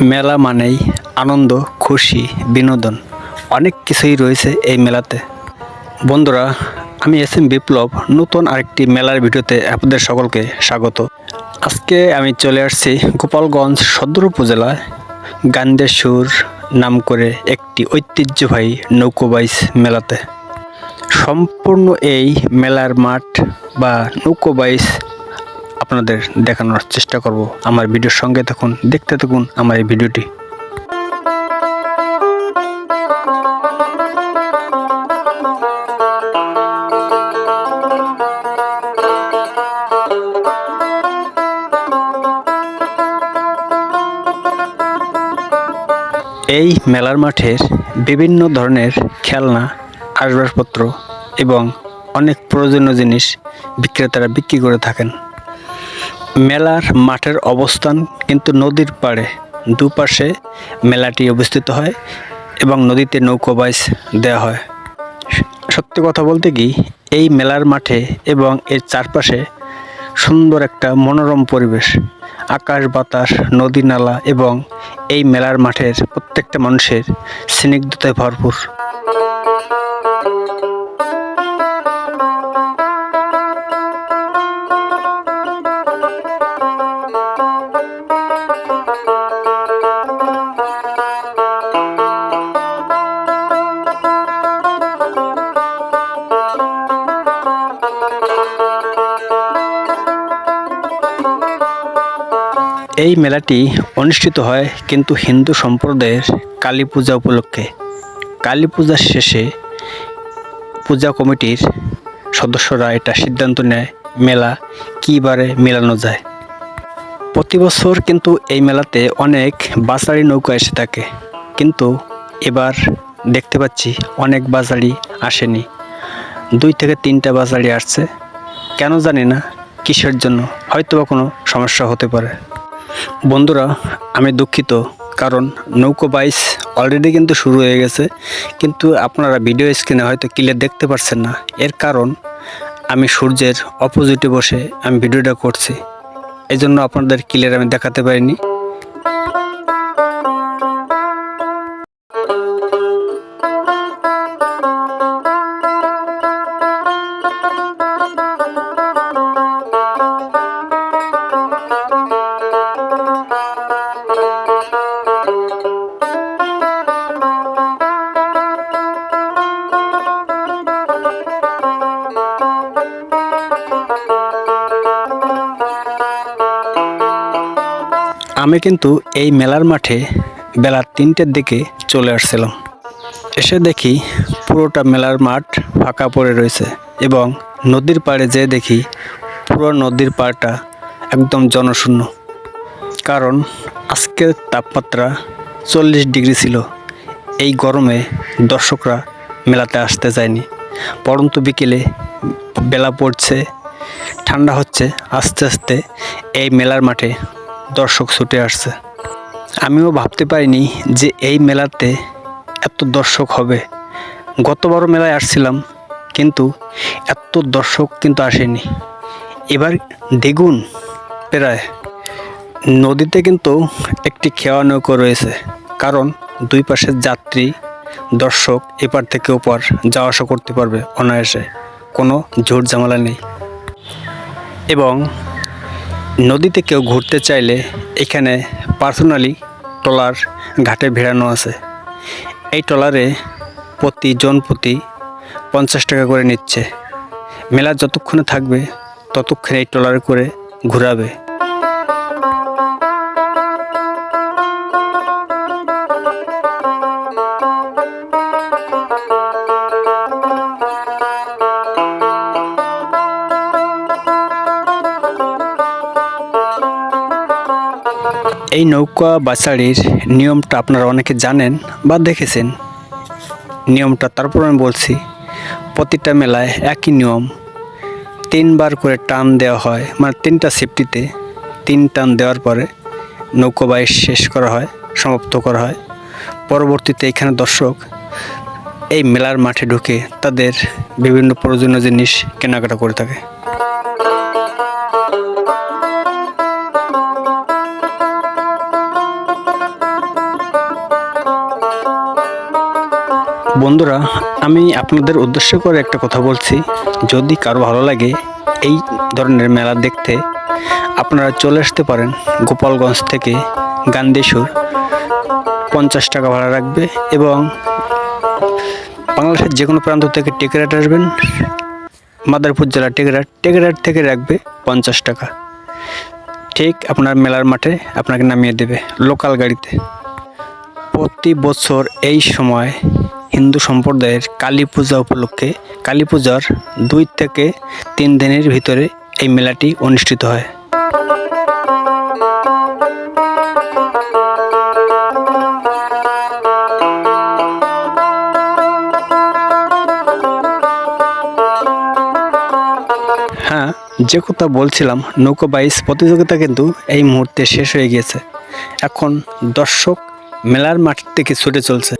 মেলা মানেই আনন্দ, খুশি, বিনোদন। অনেক কিছুই রয়েছে এই মেলাতে। বন্ধুরা, আমি এস এম বিপ্লব, নতুন আরেকটি মেলার ভিডিওতে আপনাদের সকলকে স্বাগত। আজকে আমি চলে আসছি গোপালগঞ্জ সদর উপজেলায়। গান্দেশ্বর নাম করে একটি ঐতিহ্যবাহী নৌকোবাইজ মেলাতে। সম্পূর্ণ এই মেলার মাঠ বা নৌকোবাইজ আপনাদের দেখানোর চেষ্টা করব। আমার ভিডিওর সঙ্গে থাকুন, দেখতে থাকুন আমার এই ভিডিওটি। এই মেলার মাঠের বিভিন্ন ধরনের খেলনা, আসবাবপত্র এবং অনেক প্রয়োজনীয় জিনিস বিক্রেতারা বিক্রি করে থাকেন। মেলার মাঠের অবস্থান কিন্তু নদীর পাড়ে। দুপাশে মেলাটি অবস্থিত হয় এবং নদীতে নৌকোবাইজ দেওয়া হয়। সত্যি কথা বলতে কি, এই মেলার মাঠে এবং এর চারপাশে সুন্দর একটা মনোরম পরিবেশ। আকাশ বাতাস, নদী নালা এবং এই মেলার মাঠের প্রত্যেকটা মানুষের স্নিগ্ধতায় ভরপুর। এই মেলাটি অনুষ্ঠিত হয় কিন্তু হিন্দু সম্প্রদায়ের কালী পূজা উপলক্ষে। কালী পূজার শেষে পূজা কমিটির সদস্যরা এটা সিদ্ধান্ত নেয়, মেলা কী বারে মেলানো যায়। প্রতি বছর কিন্তু এই মেলাতে অনেক বাসারি নৌকা এসে থাকে। কিন্তু এবার দেখতে পাচ্ছি অনেক বাজারি আসেনি। দুই থেকে তিনটা বাজারি আসছে। কেন জানি না, কিসের জন্য? হয়তো কোনো সমস্যা হতে পারে। বন্ধুরা, আমি দুঃখিত, কারণ নৌকো বাইস অলরেডি কিন্তু শুরু হয়ে গেছে। কিন্তু আপনারা ভিডিও স্ক্রিনে হয়তো ক্লিয়ার দেখতে পারছেন না। এর কারণ, আমি সূর্যের অপোজিটে বসে আমি ভিডিওটা করছি। এই জন্য আপনাদের ক্লিয়ার আমি দেখাতে পারিনি। আমি কিন্তু এই মেলার মাঠে বেলা তিনটের দিকে চলে আসছিলাম। এসে দেখি পুরোটা মেলার মাঠ ফাঁকা পড়ে রয়েছে এবং নদীর পাড়ে যেয়ে দেখি পুরো নদীর পাড়টা একদম জনশূন্য। কারণ আজকের তাপমাত্রা চল্লিশ ডিগ্রি ছিল। এই গরমে দর্শকরা মেলাতে আসতে চায়নি পরন্তু বিকেলে বেলা পড়ছে, ঠান্ডা হচ্ছে, আস্তে আস্তে এই মেলার মাঠে দর্শক ছুটে আসছে। আমিও ভাবতে পারিনি যে এই মেলাতে এত দর্শক হবে। গতবারও মেলায় আসছিলাম, কিন্তু এত দর্শক কিন্তু আসেনি। এবার দ্বিগুণ প্রায়। নদীতে কিন্তু একটি খেওয়া নৌকো রয়েছে, কারণ দুই পাশের যাত্রী, দর্শক এপার থেকে ওপার যাওয়া আসা করতে পারবে অনায়াসে। কোনো ঝুট ঝামেলা নেই। এবং নদীতে কেউ ঘুরতে চাইলে এখানে পার্সোনালি ট্রলার ঘাটে ভেড়ানো আছে। এই ট্রলারে প্রতি জন প্রতি পঞ্চাশ টাকা করে নিচ্ছে। মেলা যতক্ষণে থাকবে, ততক্ষণে এই ট্রলারে করে ঘুরাবে। এই নৌকা বাছাড়ির নিয়মটা আপনারা অনেকে জানেন বা দেখেছেন। নিয়মটা তারপর আমি বলছি, প্রতিটা মেলায় একই নিয়ম। তিনবার করে টান দেওয়া হয় মানে তিনটা সেফটিতে তিন টান দেওয়ার পরে নৌকো বাইশ শেষ করা হয়, সমাপ্ত করা হয়। পরবর্তীতে এখানে দর্শক এই মেলার মাঠে ঢুকে তাদের বিভিন্ন প্রয়োজনীয় জিনিস কেনাকাটা করে থাকে। বন্ধুরা, আমি আপনাদের উদ্দেশ্য করে একটা কথা বলছি। যদি কারও ভালো লাগে এই ধরনের মেলা দেখতে, আপনারা চলে আসতে পারেন গোপালগঞ্জ থেকে গান্ধীসুর পঞ্চাশ টাকা ভাড়া রাখবে এবং বাংলাদেশের যে কোনো প্রান্ত থেকে টিকিট আসবেন। মাদারপুর জেলা টেকেরাট টেকেরাট থেকে রাখবে পঞ্চাশ টাকা। ঠিক আপনার মেলার মাঠে আপনাকে নামিয়ে দেবে, লোকাল গাড়িতে। প্রতি বছর এই সময় হিন্দু সম্প্রদায়ের কালী পূজা উপলক্ষে কালী পূজার দুই থেকে তিন দিনের ভিতরে এই মেলাটি অনুষ্ঠিত হয়। হ্যাঁ যে কথা বলছিলাম, নৌকা বাইস প্রতিযোগিতা কিন্তু এই মুহূর্তে শেষ হয়ে গিয়েছে। এখন দর্শক মেলার মাঠ থেকে ছুটে চলছে।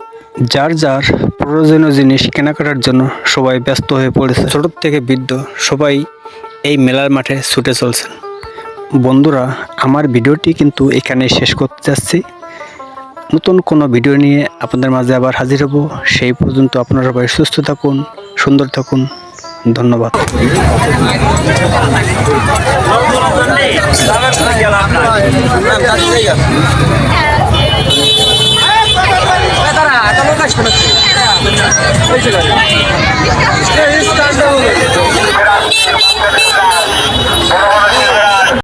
যার যার প্রয়োজনীয় জিনিস কেনাকাটার জন্য সবাই ব্যস্ত হয়ে পড়েছে। ছোট থেকে বৃদ্ধ সবাই এই মেলার মাঠে ছুটে চলছেন। বন্ধুরা আমার ভিডিওটি কিন্তু এখানে শেষ করতে যাচ্ছি। নতুন কোনো ভিডিও নিয়ে আপনাদের মাঝে আবার হাজির হব। সেই পর্যন্ত আপনারা সবাই সুস্থ থাকুন সুন্দর থাকুন। ধন্যবাদ। इसका इसका